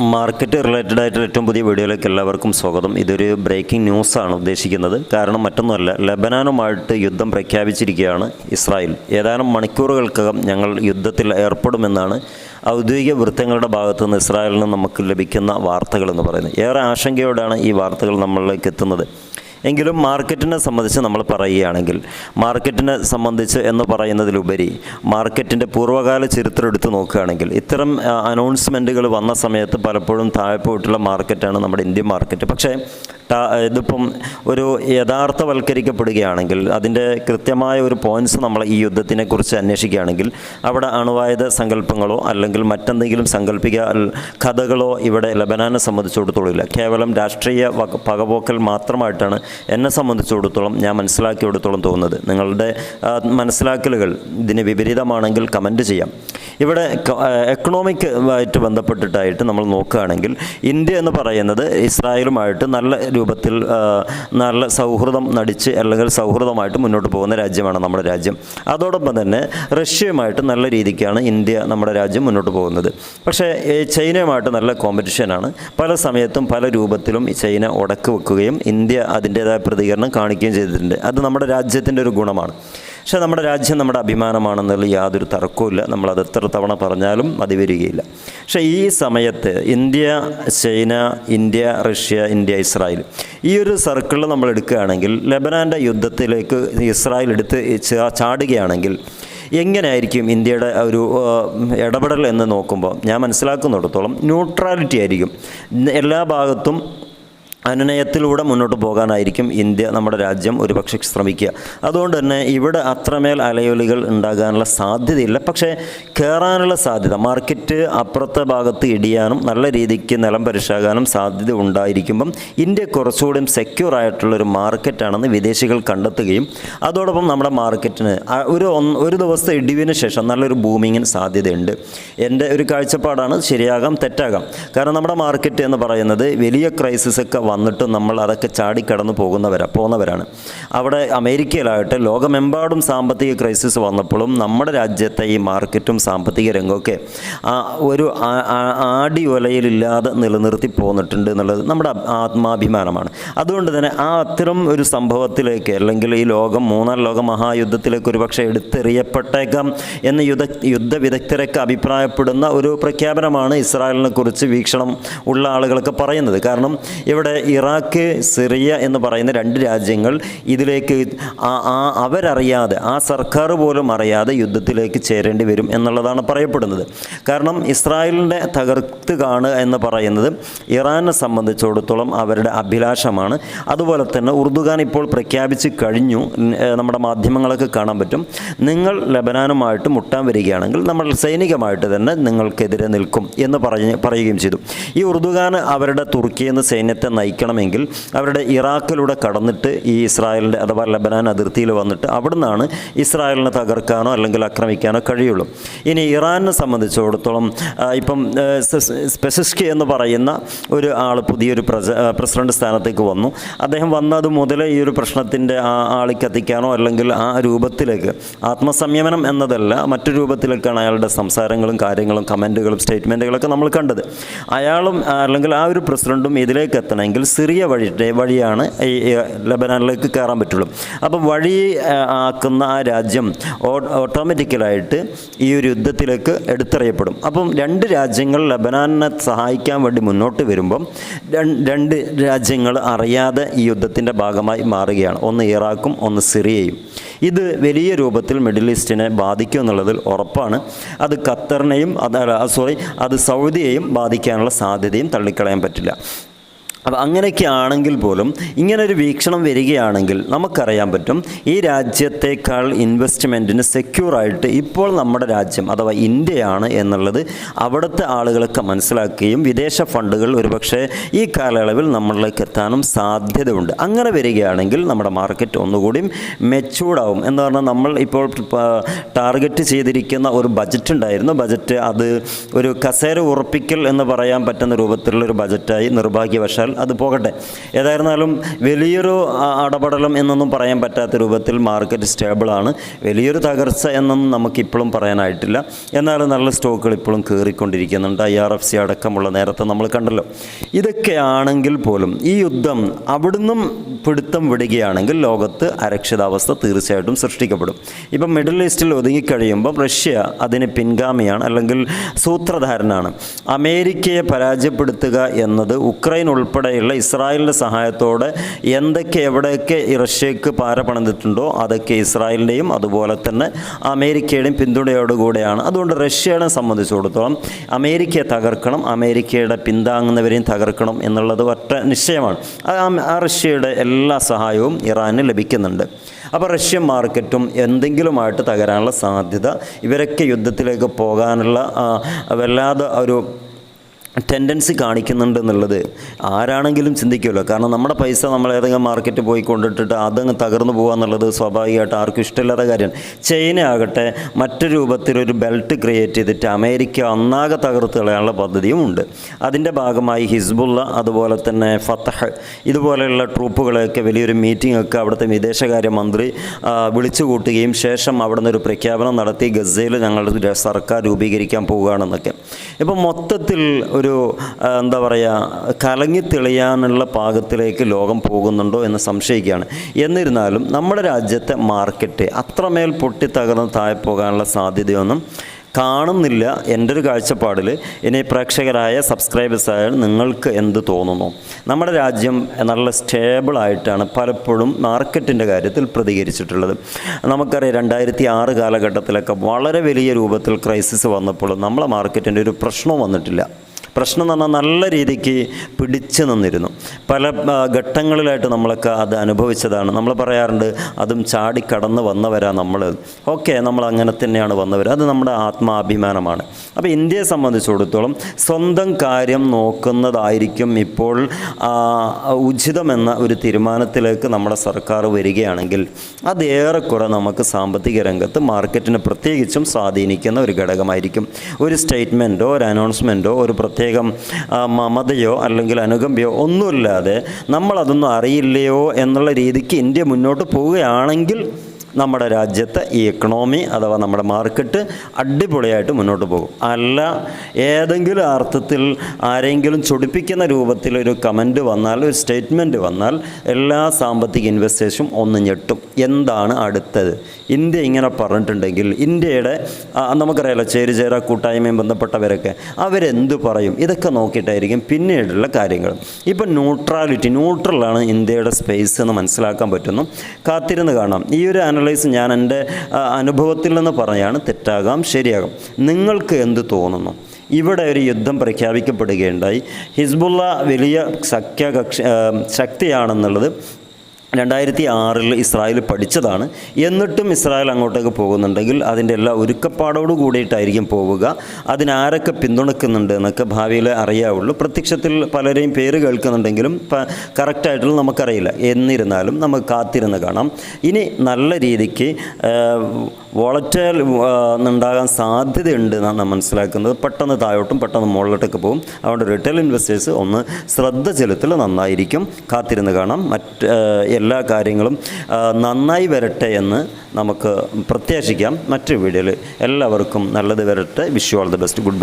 Market related ആയിട്ടുള്ള ഏറ്റവും പുതിയ വീഡിയോയിലേക്ക് എല്ലാവർക്കും സ്വാഗതം. ഇതൊരു ബ്രേക്കിംഗ് ന്യൂസാണ് ഉദ്ദേശിക്കുന്നത്. കാരണം മറ്റൊന്നുമല്ല ലബനാനുമായിട്ട് യുദ്ധം പ്രഖ്യാപിച്ചിരിക്കുകയാണ് ഇസ്രായേൽ. ഏതാനും മണിക്കൂറുകൾക്കകം ഞങ്ങൾ യുദ്ധത്തിൽ ഏർപ്പെടുമെന്നാണ് ഔദ്യോഗിക വൃത്തങ്ങളുടെ ഭാഗത്തു നിന്ന് ഇസ്രായേലിൽ നിന്ന് നമുക്ക് ലഭിക്കുന്ന വാർത്തകൾ എന്ന് പറയുന്നത്. ഏറെ ആശങ്കയോടാണ് ഈ വാർത്തകൾ നമ്മളിലേക്ക് എത്തുന്നത്. എങ്കിലും മാർക്കറ്റിനെ സംബന്ധിച്ച് നമ്മൾ പറയുകയാണെങ്കിൽ മാർക്കറ്റിനെ സംബന്ധിച്ച് എന്ന് പറയുന്നതിലുപരി മാർക്കറ്റിന്റെ പൂർവകാല ചരിത്രം എടുത്ത് നോക്കുകയാണെങ്കിൽ ഇത്തരം അനൗൺസ്മെന്റുകൾ വന്ന സമയത്ത് പലപ്പോഴും താഴെപ്പോയിട്ടുള്ള മാർക്കറ്റാണ് നമ്മുടെ ഇന്ത്യൻ മാർക്കറ്റ്. പക്ഷേ ഇതിപ്പം ഒരു യഥാർത്ഥവൽക്കരിക്കപ്പെടുകയാണെങ്കിൽ അതിന്റെ കൃത്യമായ ഒരു പോയിന്റ്സ് നമ്മൾ ഈ യുദ്ധത്തിനെക്കുറിച്ച് അന്വേഷിക്കുകയാണെങ്കിൽ അവിടെ അണുവായുധ സങ്കല്പങ്ങളോ അല്ലെങ്കിൽ മറ്റെന്തെങ്കിലും സങ്കല്പിക കഥകളോ ഇവിടെ ലബനാനെ സംബന്ധിച്ചിടത്തോളം ഇല്ല. കേവലം രാഷ്ട്രീയ പകപോക്കൽ മാത്രമായിട്ടാണ് എന്നെ സംബന്ധിച്ചിടത്തോളം ഞാൻ മനസ്സിലാക്കിയെടുത്തോളം തോന്നുന്നത്. നിങ്ങളുടെ മനസ്സിലാക്കലുകൾ ഇതിന് വിപരീതമാണെങ്കിൽ കമന്റ് ചെയ്യാം. ഇവിടെ എക്കണോമിക് ആയിട്ട് ബന്ധപ്പെട്ടിട്ടായിട്ട് നമ്മൾ നോക്കുകയാണെങ്കിൽ ഇന്ത്യ എന്ന് പറയുന്നത് ഇസ്രായേലുമായിട്ട് നല്ല രൂപത്തിൽ നല്ല സൗഹൃദം നടിച്ച് അല്ലെങ്കിൽ സൗഹൃദമായിട്ട് മുന്നോട്ട് പോകുന്ന രാജ്യമാണ് നമ്മുടെ രാജ്യം. അതോടൊപ്പം തന്നെ റഷ്യയുമായിട്ട് നല്ല രീതിക്കാണ് ഇന്ത്യ നമ്മുടെ രാജ്യം മുന്നോട്ട് പോകുന്നത്. പക്ഷേ ചൈനയുമായിട്ട് നല്ല കോമ്പറ്റീഷനാണ് പല സമയത്തും പല രൂപത്തിലും ചൈന ഉടക്ക് വെക്കുകയും ഇന്ത്യ അതിന്റേതായ പ്രതികരണം കാണിക്കുകയും ചെയ്തിട്ടുണ്ട്. അത് നമ്മുടെ രാജ്യത്തിന്റെ ഒരു ഗുണമാണ്. പക്ഷേ നമ്മുടെ രാജ്യം നമ്മുടെ അഭിമാനമാണെന്നുള്ള യാതൊരു തർക്കവുമില്ല. നമ്മളത് എത്ര തവണ പറഞ്ഞാലും അത് വരികയില്ല. പക്ഷേ ഈ സമയത്ത് India China India Russia India Israel ഈ ഒരു സർക്കിളിൽ നമ്മൾ എടുക്കുകയാണെങ്കിൽ ലെബനാന്റെ യുദ്ധത്തിലേക്ക് ഇസ്രായേൽ എടുത്ത് ചാടുകയാണെങ്കിൽ എങ്ങനെയായിരിക്കും ഇന്ത്യയുടെ ഒരു ഇടപെടൽ എന്ന് നോക്കുമ്പോൾ ഞാൻ മനസ്സിലാക്കുന്നിടത്തോളം ന്യൂട്രാലിറ്റി ആയിരിക്കും. എല്ലാ ഭാഗത്തും അനുനയത്തിലൂടെ മുന്നോട്ട് പോകാനായിരിക്കും ഇന്ത്യ നമ്മുടെ രാജ്യം ഒരുപക്ഷെ ശ്രമിക്കുക. അതുകൊണ്ട് തന്നെ ഇവിടെ അത്രമേൽ അലയൊലികൾ ഉണ്ടാകാനുള്ള സാധ്യതയില്ല. പക്ഷേ കയറാനുള്ള സാധ്യത മാർക്കറ്റ് അപ്പുറത്തെ ഭാഗത്ത് ഇടിയാനും നല്ല രീതിക്ക് നിലം പരിശാകാനും സാധ്യത ഉണ്ടായിരിക്കുമ്പം ഇന്ത്യ കുറച്ചുകൂടി സെക്യൂർ ആയിട്ടുള്ളൊരു മാർക്കറ്റാണെന്ന് വിദേശികൾ കണ്ടെത്തുകയും അതോടൊപ്പം നമ്മുടെ മാർക്കറ്റിന് ഒരു ഒരു ദിവസത്തെ ഇടിവിന് ശേഷം നല്ലൊരു ബൂമിങ്ങിന് സാധ്യതയുണ്ട്. എന്റെ ഒരു കാഴ്ചപ്പാടാണ് ശരിയാകാം തെറ്റാകാം. കാരണം നമ്മുടെ മാർക്കറ്റ് എന്ന് പറയുന്നത് വലിയ ക്രൈസിസ് ഒക്കെ വന്നിട്ട് നമ്മൾ അതൊക്കെ ചാടിക്കടന്നു പോകുന്നവരാ പോകുന്നവരാണ് അവിടെ അമേരിക്കയിലാകട്ടെ ലോകമെമ്പാടും സാമ്പത്തിക ക്രൈസിസ് വന്നപ്പോഴും നമ്മുടെ രാജ്യത്തെ ഈ മാർക്കറ്റും സാമ്പത്തിക രംഗമൊക്കെ ആ ഒരു ആടി ഒലയിലില്ലാതെ നിലനിർത്തി പോന്നിട്ടുണ്ട് എന്നുള്ളത് നമ്മുടെ ആത്മാഭിമാനമാണ്. അതുകൊണ്ട് തന്നെ ആ അത്തരം ഒരു സംഭവത്തിലേക്ക് അല്ലെങ്കിൽ ഈ ലോകം മൂന്നാം ലോക മഹായുദ്ധത്തിലേക്ക് ഒരു പക്ഷേ എടുത്തെറിയപ്പെട്ടേക്കാം എന്ന് യുദ്ധ യുദ്ധ വിദഗ്ധരൊക്കെ അഭിപ്രായപ്പെടുന്ന ഒരു പ്രഖ്യാപനമാണ് ഇസ്രായേലിനെ കുറിച്ച് വീക്ഷണം ഉള്ള ആളുകളൊക്കെ പറയുന്നത്. കാരണം ഇവിടെ ഇറാഖ് സിറിയ എന്ന് പറയുന്ന രണ്ട് രാജ്യങ്ങൾ ഇതിലേക്ക് അവരറിയാതെ ആ സർക്കാർ പോലും അറിയാതെ യുദ്ധത്തിലേക്ക് ചേരേണ്ടി വരും എന്നുള്ളതാണ് പറയപ്പെടുന്നത്. കാരണം ഇസ്രായേലിന്റെ തകർത്ത് കാണുക എന്ന് പറയുന്നത് ഇറാനെ സംബന്ധിച്ചിടത്തോളം അവരുടെ അഭിലാഷമാണ്. അതുപോലെ തന്നെ ഉറുദുഖാൻ ഇപ്പോൾ പ്രഖ്യാപിച്ച് കഴിഞ്ഞു. നമ്മുടെ മാധ്യമങ്ങളൊക്കെ കാണാൻ പറ്റും. നിങ്ങൾ ലബനാനുമായിട്ട് മുട്ടാൻ വരികയാണെങ്കിൽ നമ്മൾ സൈനികമായിട്ട് തന്നെ നിങ്ങൾക്കെതിരെ നിൽക്കും എന്ന് പറഞ്ഞ് പറയുകയും ചെയ്തു. ഈ ഉറുദുഖാൻ അവരുടെ തുർക്കിയിൽ നിന്ന് സൈന്യത്തെ നയിക്കണമെങ്കിൽ അവരുടെ ഇറാഖിലൂടെ കടന്നിട്ട് ഈ ഇസ്രായേലിന്റെ അഥവാ ലബനാൻ അതിർത്തിയിൽ വന്നിട്ട് അവിടുന്നാണ് ഇസ്രായേലിനെ തകർക്കാനോ അല്ലെങ്കിൽ ആക്രമിക്കാനോ കഴിയുള്ളൂ. ഇനി ഇറാനെ സംബന്ധിച്ചിടത്തോളം ഇപ്പം സ്പെസിസ്കി എന്ന് പറയുന്ന ഒരു ആൾ പുതിയൊരു പ്രസിഡന്റ് സ്ഥാനത്തേക്ക് വന്നു. അദ്ദേഹം വന്നത് മുതൽ ഈ ഒരു പ്രശ്നത്തിന്റെ ആ ആളി കത്തിക്കാനോ അല്ലെങ്കിൽ ആ രൂപത്തിലേക്ക് ആത്മസംയമനം എന്നതല്ല മറ്റു രൂപത്തിലേക്കാണ് അയാളുടെ സംസാരങ്ങളും കാര്യങ്ങളും കമന്റുകളും സ്റ്റേറ്റ്മെന്റുകളൊക്കെ നമ്മൾ കണ്ടത്. അയാളും അല്ലെങ്കിൽ ആ ഒരു പ്രസിഡന്റും ഇതിലേക്ക് എത്തണമെങ്കിൽ സിറിയ വഴി വഴിയാണ് ഈ ലബനാനിലേക്ക് കയറാൻ പറ്റുള്ളൂ. അപ്പോൾ വഴി ആക്കുന്ന ആ രാജ്യം ഓട്ടോമാറ്റിക്കലായിട്ട് ഈ ഒരു യുദ്ധത്തിലേക്ക് എടുത്തറിയപ്പെടും. അപ്പം രണ്ട് രാജ്യങ്ങൾ ലബനാനെ സഹായിക്കാൻ വേണ്ടി മുന്നോട്ട് വരുമ്പം രണ്ട് രാജ്യങ്ങൾ അറിയാതെ ഈ യുദ്ധത്തിന്റെ ഭാഗമായി മാറുകയാണ്. ഒന്ന് ഇറാഖും ഒന്ന് സിറിയയും. ഇത് വലിയ രൂപത്തിൽ മിഡിൽ ഈസ്റ്റിനെ ബാധിക്കും എന്നുള്ളതിൽ ഉറപ്പാണ്. അത് ഖത്തറിനെയും അത് സോറി അത് സൗദിയെയും ബാധിക്കാനുള്ള സാധ്യതയും തള്ളിക്കളയാൻ പറ്റില്ല. അപ്പം അങ്ങനെയൊക്കെ ആണെങ്കിൽ പോലും ഇങ്ങനൊരു വീക്ഷണം വരികയാണെങ്കിൽ നമുക്കറിയാൻ പറ്റും ഈ രാജ്യത്തേക്കാൾ ഇൻവെസ്റ്റ്മെന്റിന് സെക്യൂറായിട്ട് ഇപ്പോൾ നമ്മുടെ രാജ്യം അഥവാ ഇന്ത്യയാണ് എന്നുള്ളത് അവിടുത്തെ ആളുകളൊക്കെ മനസ്സിലാക്കുകയും വിദേശ ഫണ്ടുകൾ ഒരുപക്ഷെ ഈ കാലയളവിൽ നമ്മളിലേക്ക് എത്താനും സാധ്യതയുണ്ട്. അങ്ങനെ വരികയാണെങ്കിൽ നമ്മുടെ മാർക്കറ്റ് ഒന്നുകൂടിയും മെച്ചൂർഡാവും എന്ന് പറഞ്ഞാൽ നമ്മൾ ഇപ്പോൾ ടാർഗറ്റ് ചെയ്തിരിക്കുന്ന ഒരു ബജറ്റ് ഉണ്ടായിരുന്നു. ബജറ്റ് അത് ഒരു കസേര ഉറപ്പിക്കൽ എന്ന് പറയാൻ പറ്റുന്ന രൂപത്തിലുള്ള ഒരു ബജറ്റായി നിർഭാഗ്യവശാൽ അത് പോകട്ടെ. ഏതായിരുന്നാലും വലിയൊരു അടപടലം എന്നൊന്നും പറയാൻ പറ്റാത്ത രൂപത്തിൽ മാർക്കറ്റ് സ്റ്റേബിളാണ്. വലിയൊരു തകർച്ച എന്നൊന്നും നമുക്കിപ്പോഴും പറയാനായിട്ടില്ല. എന്നാലും നല്ല സ്റ്റോക്കുകൾ ഇപ്പോഴും കയറിക്കൊണ്ടിരിക്കുന്നുണ്ട് ഐ ആർ എഫ് സി അടക്കമുള്ള നേരത്തെ നമ്മൾ കണ്ടല്ലോ. ഇതൊക്കെയാണെങ്കിൽ പോലും ഈ യുദ്ധം അവിടുന്നും പിടുത്തം വിടുകയാണെങ്കിൽ ലോകത്ത് അരക്ഷിതാവസ്ഥ തീർച്ചയായിട്ടും സൃഷ്ടിക്കപ്പെടും. ഇപ്പം മിഡിൽ ഈസ്റ്റിൽ ഒതുങ്ങിക്കഴിയുമ്പോൾ റഷ്യ അതിന് പിൻഗാമിയാണ് അല്ലെങ്കിൽ സൂത്രധാരനാണ്. അമേരിക്കയെ പരാജയപ്പെടുത്തുക എന്നത് ഉക്രൈൻ ഉൾപ്പെടെയുള്ള ഇസ്രായേലിന്റെ സഹായത്തോടെ എന്തൊക്കെ എവിടെയൊക്കെ റഷ്യക്ക് പാര പണിതിട്ടുണ്ടോ അതൊക്കെ ഇസ്രായേലിന്റെയും അതുപോലെ തന്നെ അമേരിക്കയുടെയും പിന്തുണയോടുകൂടെയാണ്. അതുകൊണ്ട് റഷ്യയെ സംബന്ധിച്ചിടത്തോളം അമേരിക്കയെ തകർക്കണം അമേരിക്കയുടെ പിന്താങ്ങുന്നവരെയും തകർക്കണം എന്നുള്ളത് ഒറ്റ നിശ്ചയമാണ്. ആ റഷ്യയുടെ എല്ലാ സഹായവും ഇറാന് ലഭിക്കുന്നുണ്ട്. അപ്പോൾ റഷ്യൻ മാർക്കറ്റും എന്തെങ്കിലുമായിട്ട് തകരാനുള്ള സാധ്യത ഇവരൊക്കെ യുദ്ധത്തിലേക്ക് പോകാനുള്ള വല്ലാതെ ഒരു ടെൻഡൻസി കാണിക്കുന്നുണ്ട് എന്നുള്ളത് ആരാണെങ്കിലും ചിന്തിക്കുമല്ലോ. കാരണം നമ്മുടെ പൈസ നമ്മൾ ഏതെങ്കിലും മാർക്കറ്റ് പോയി കൊണ്ടിട്ടിട്ട് അതങ്ങ് തകർന്നു പോകുക എന്നുള്ളത് സ്വാഭാവികമായിട്ട് ആർക്കും ഇഷ്ടമില്ലാത്ത കാര്യമാണ് ചൈന ആകട്ടെ മറ്റു രൂപത്തിലൊരു ബെൽറ്റ് ക്രിയേറ്റ് ചെയ്തിട്ട് അമേരിക്ക ഒന്നാകെ തകർത്ത് കളയാനുള്ള പദ്ധതിയും ഉണ്ട്. അതിന്റെ ഭാഗമായി ഹിസ്ബുള്ള അതുപോലെ തന്നെ ഫത്തഹ് ഇതുപോലെയുള്ള ട്രൂപ്പുകളെയൊക്കെ വലിയൊരു മീറ്റിംഗ് ഒക്കെ അവിടുത്തെ വിദേശകാര്യമന്ത്രി വിളിച്ചു കൂട്ടുകയും ശേഷം അവിടുന്ന് ഒരു പ്രഖ്യാപനം നടത്തി ഗസയിൽ ഞങ്ങളുടെ സർക്കാർ രൂപീകരിക്കാൻ പോവുകയാണെന്നൊക്കെ. ഇപ്പം മൊത്തത്തിൽ ഒരു എന്താ പറയുക കലങ്ങി തെളിയാനുള്ള പാകത്തിലേക്ക് ലോകം പോകുന്നുണ്ടോ എന്ന് സംശയിക്കുകയാണ്. എന്നിരുന്നാലും നമ്മുടെ രാജ്യത്തെ മാർക്കറ്റ് അത്രമേൽ പൊട്ടിത്തകർന്ന് താഴെ പോകാനുള്ള സാധ്യതയൊന്നും കാണുന്നില്ല എന്റെ ഒരു കാഴ്ചപ്പാടിൽ. ഇനി പ്രേക്ഷകരായ സബ്സ്ക്രൈബേഴ്സായ നിങ്ങൾക്ക് എന്ത് തോന്നുന്നു? നമ്മുടെ രാജ്യം നല്ല സ്റ്റേബിളായിട്ടാണ് പലപ്പോഴും മാർക്കറ്റിന്റെ കാര്യത്തിൽ പ്രതികരിച്ചിട്ടുള്ളത്. നമുക്കറിയാം രണ്ടായിരത്തി ആറ് കാലഘട്ടത്തിലൊക്കെ വളരെ വലിയ രൂപത്തിൽ ക്രൈസിസ് വന്നപ്പോൾ നമ്മളെ മാർക്കറ്റിന്റെ ഒരു പ്രശ്നവും വന്നിട്ടില്ല. പ്രശ്നം എന്ന് പറഞ്ഞാൽ നല്ല രീതിക്ക് പിടിച്ചു നിന്നിരുന്നു. പല ഘട്ടങ്ങളിലായിട്ട് നമ്മളൊക്കെ അത് അനുഭവിച്ചതാണ്. നമ്മൾ പറയാറുണ്ട് അതും ചാടി കടന്ന് വന്നവരാ നമ്മൾ ഓക്കെ നമ്മൾ അങ്ങനെ തന്നെയാണ് വന്നവർ അത് നമ്മുടെ ആത്മാഭിമാനമാണ്. അപ്പോൾ ഇന്ത്യയെ സംബന്ധിച്ചിടത്തോളം സ്വന്തം കാര്യം നോക്കുന്നതായിരിക്കും ഇപ്പോൾ ഉചിതമെന്ന ഒരു തീരുമാനത്തിലേക്ക് നമ്മുടെ സർക്കാർ വരികയാണെങ്കിൽ അത് ഏറെക്കുറെ നമുക്ക് സാമ്പത്തിക രംഗത്ത് മാർക്കറ്റിനെ പ്രത്യേകിച്ചും സ്വാധീനിക്കുന്ന ഒരു ഘടകമായിരിക്കും. ഒരു സ്റ്റേറ്റ്മെന്റോ ഒരു അനൗൺസ്മെന്റോ ഒരു പ്രത്യേകം ആ, മമതയോ അല്ലെങ്കിൽ അനുകമ്പയോ ഒന്നുമില്ലാതെ നമ്മളതൊന്നും അറിയില്ലയോ എന്നുള്ള രീതിക്ക് ഇന്ത്യ മുന്നോട്ട് പോവുകയാണെങ്കിൽ നമ്മുടെ രാജ്യത്തെ ഈ എക്കണോമി അഥവാ നമ്മുടെ മാർക്കറ്റ് അടിപൊളിയായിട്ട് മുന്നോട്ട് പോകും. അല്ല ഏതെങ്കിലും അർത്ഥത്തിൽ ആരെങ്കിലും ചൊടിപ്പിക്കുന്ന രൂപത്തിൽ ഒരു കമന്റ് വന്നാൽ ഒരു സ്റ്റേറ്റ്മെന്റ് വന്നാൽ എല്ലാ സാമ്പത്തിക ഇൻവെസ്റ്റേഴ്സും ഒന്ന് ഞെട്ടും. എന്താണ് അടുത്തത്? ഇന്ത്യ ഇങ്ങനെ പറഞ്ഞിട്ടുണ്ടെങ്കിൽ ഇന്ത്യയുടെ നമുക്കറിയാലോ ചേരുചേര കൂട്ടായ്മയും ബന്ധപ്പെട്ടവരൊക്കെ അവരെന്ത് പറയും? ഇതൊക്കെ നോക്കിയിട്ടായിരിക്കും പിന്നീടുള്ള കാര്യങ്ങൾ. ഇപ്പം ന്യൂട്രാലിറ്റി ന്യൂട്രലാണ് ഇന്ത്യയുടെ സ്പേസ് എന്ന് മനസ്സിലാക്കാൻ പറ്റുന്നു. കാത്തിരുന്ന് കാണാം. ഈ ഒരു അനലൈസ് ഞാൻ എന്റെ അനുഭവത്തിൽ നിന്ന് പറയുകയാണ് തെറ്റാകാം ശരിയാകാം. നിങ്ങൾക്ക് എന്ത് തോന്നുന്നു? ഇവിടെ ഒരു യുദ്ധം പ്രഖ്യാപിക്കപ്പെടുകയുണ്ടായി. ഹിസ്ബുള്ള വലിയ സഖ്യകക്ഷി ശക്തിയാണെന്നുള്ളത് രണ്ടായിരത്തി ആറിൽ ഇസ്രായേൽ പഠിച്ചതാണ്. എന്നിട്ടും ഇസ്രായേൽ അങ്ങോട്ടേക്ക് പോകുന്നുണ്ടെങ്കിൽ അതിന്റെ എല്ലാ ഒരുക്കപ്പാടോട് കൂടിയിട്ടായിരിക്കും പോവുക. അതിനാരൊക്കെ പിന്തുണക്കുന്നുണ്ട് എന്നൊക്കെ ഭാവിയിൽ അറിയാവുള്ളൂ. പ്രത്യക്ഷത്തിൽ പലരെയും പേര് കേൾക്കുന്നുണ്ടെങ്കിലും കറക്റ്റായിട്ടുള്ള നമുക്കറിയില്ല. എന്നിരുന്നാലും നമുക്ക് കാത്തിരുന്ന് കാണാം. ഇനി നല്ല രീതിക്ക് വോളറ്റൈൽ ഉണ്ടാകാൻ സാധ്യതയുണ്ട് എന്നാണ് മനസ്സിലാക്കുന്നത്. പെട്ടെന്ന് താഴോട്ടും പെട്ടെന്ന് മുകളിലോട്ടൊക്കെ പോകും. അതുകൊണ്ട് റിട്ടേൽ ഇൻവെസ്റ്റേഴ്സ് ഒന്ന് ശ്രദ്ധ ചെലുത്തൽ നന്നായിരിക്കും. കാത്തിരുന്ന് കാണാം. മറ്റ് എല്ലാ കാര്യങ്ങളും നന്നായി വരട്ടെ എന്ന് നമുക്ക് പ്രത്യാശിക്കാം. മറ്റൊരു വീഡിയോയിൽ എല്ലാവർക്കും നല്ലത് വരട്ടെ. Wish you all the best goodbye